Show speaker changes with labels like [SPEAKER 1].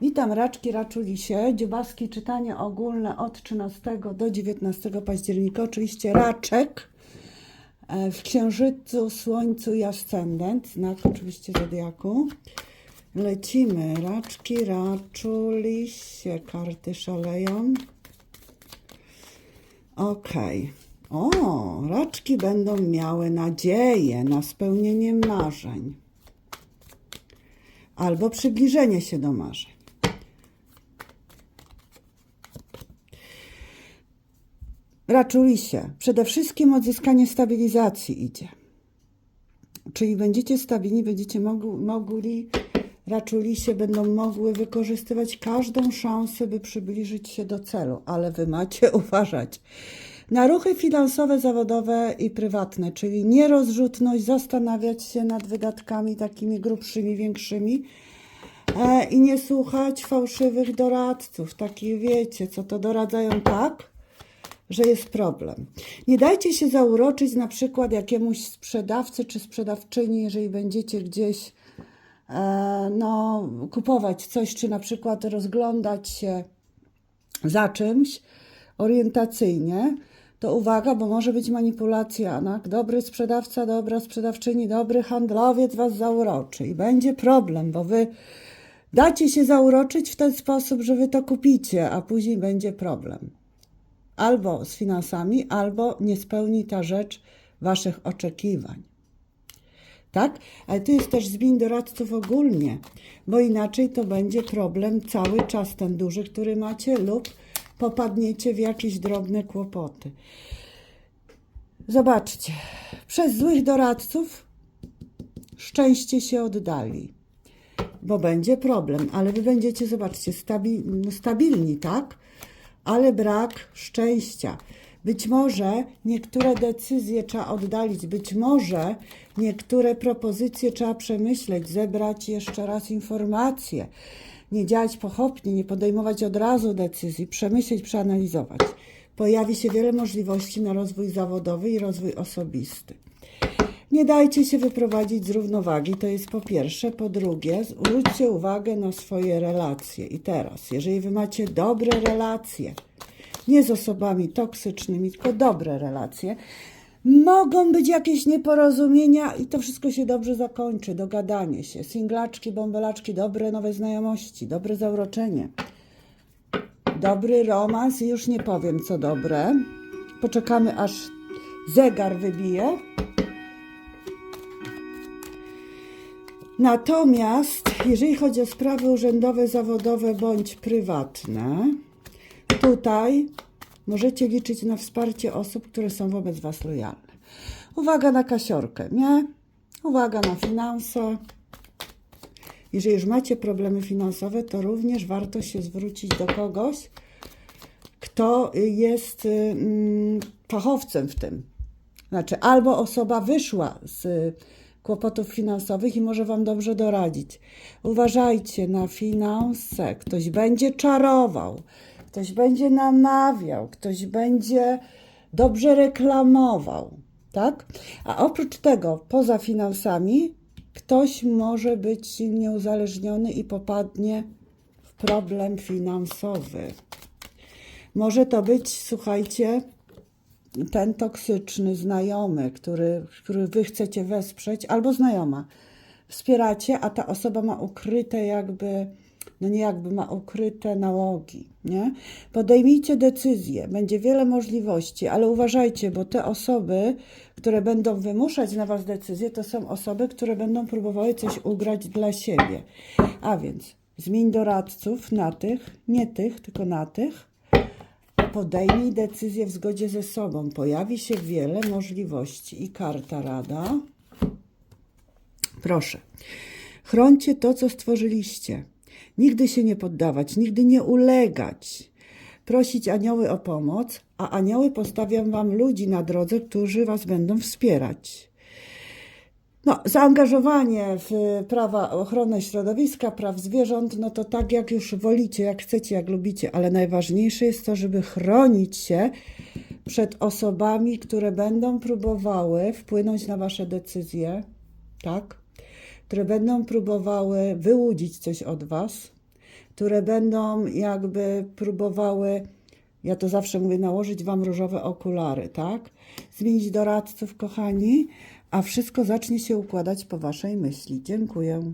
[SPEAKER 1] Witam raczki, raczulisie. Dziobaski czytanie ogólne od 13 do 19 października. Oczywiście raczek e, w księżycu, słońcu i ascendent, znak oczywiście zodiaku. Lecimy. Raczki, raczulisie. Karty szaleją. Okej. O, raczki będą miały nadzieję na spełnienie marzeń albo przybliżenie się do marzeń. Raczuli się. Przede wszystkim odzyskanie stabilizacji idzie. Czyli będziecie stabilni, będziecie mogli, mogli raczuli się, będą mogły wykorzystywać każdą szansę, by przybliżyć się do celu, ale wy macie uważać na ruchy finansowe, zawodowe i prywatne, czyli nierozrzutność, zastanawiać się nad wydatkami takimi grubszymi, większymi e, i nie słuchać fałszywych doradców. Takich wiecie, co to doradzają tak, że jest problem. Nie dajcie się zauroczyć na przykład jakiemuś sprzedawcy czy sprzedawczyni, jeżeli będziecie gdzieś e, no, kupować coś, czy na przykład rozglądać się za czymś orientacyjnie, to uwaga, bo może być manipulacja. Tak? Dobry sprzedawca, dobra sprzedawczyni, dobry handlowiec was zauroczy i będzie problem, bo wy dacie się zauroczyć w ten sposób, że wy to kupicie, a później będzie problem. Albo z finansami, albo nie spełni ta rzecz waszych oczekiwań. Tak? Ale tu jest też zmian doradców ogólnie, bo inaczej to będzie problem cały czas ten duży, który macie, lub popadniecie w jakieś drobne kłopoty. Zobaczcie, przez złych doradców szczęście się oddali, bo będzie problem, ale wy będziecie, zobaczcie, stabi stabilni, tak? Ale brak szczęścia. Być może niektóre decyzje trzeba oddalić, być może niektóre propozycje trzeba przemyśleć, zebrać jeszcze raz informacje, nie działać pochopnie, nie podejmować od razu decyzji, przemyśleć, przeanalizować. Pojawi się wiele możliwości na rozwój zawodowy i rozwój osobisty. Nie dajcie się wyprowadzić z równowagi, to jest po pierwsze. Po drugie, zwróćcie uwagę na swoje relacje. I teraz, jeżeli wy macie dobre relacje, nie z osobami toksycznymi, tylko dobre relacje, mogą być jakieś nieporozumienia i to wszystko się dobrze zakończy, dogadanie się. Singlaczki, bąbelaczki, dobre nowe znajomości, dobre zauroczenie, dobry romans już nie powiem co dobre. Poczekamy aż zegar wybije. Natomiast jeżeli chodzi o sprawy urzędowe, zawodowe bądź prywatne, tutaj możecie liczyć na wsparcie osób, które są wobec Was lojalne. Uwaga na kasiorkę, nie? Uwaga na finanse. Jeżeli już macie problemy finansowe, to również warto się zwrócić do kogoś, kto jest mm, fachowcem w tym. Znaczy, albo osoba wyszła z kłopotów finansowych i może Wam dobrze doradzić. Uważajcie na finanse. Ktoś będzie czarował, ktoś będzie namawiał, ktoś będzie dobrze reklamował, tak? A oprócz tego, poza finansami, ktoś może być silnie uzależniony i popadnie w problem finansowy. Może to być, słuchajcie, ten toksyczny znajomy, który, który wy chcecie wesprzeć, albo znajoma. Wspieracie, a ta osoba ma ukryte jakby, no nie jakby ma ukryte nałogi, nie? Podejmijcie decyzję, będzie wiele możliwości, ale uważajcie, bo te osoby, które będą wymuszać na was decyzje, to są osoby, które będą próbowały coś ugrać dla siebie. A więc zmień doradców na tych, nie tych, tylko na tych, Podejmij decyzję w zgodzie ze sobą. Pojawi się wiele możliwości. I karta rada. Proszę. Chroncie to, co stworzyliście. Nigdy się nie poddawać, nigdy nie ulegać. Prosić anioły o pomoc, a anioły postawią wam ludzi na drodze, którzy was będą wspierać. No, zaangażowanie w prawa ochronę środowiska, praw zwierząt, no to tak jak już wolicie, jak chcecie, jak lubicie, ale najważniejsze jest to, żeby chronić się przed osobami, które będą próbowały wpłynąć na wasze decyzje, tak? Które będą próbowały wyłudzić coś od was, które będą jakby próbowały, ja to zawsze mówię, nałożyć Wam różowe okulary, tak? Zmienić doradców, kochani, a wszystko zacznie się układać po Waszej myśli. Dziękuję.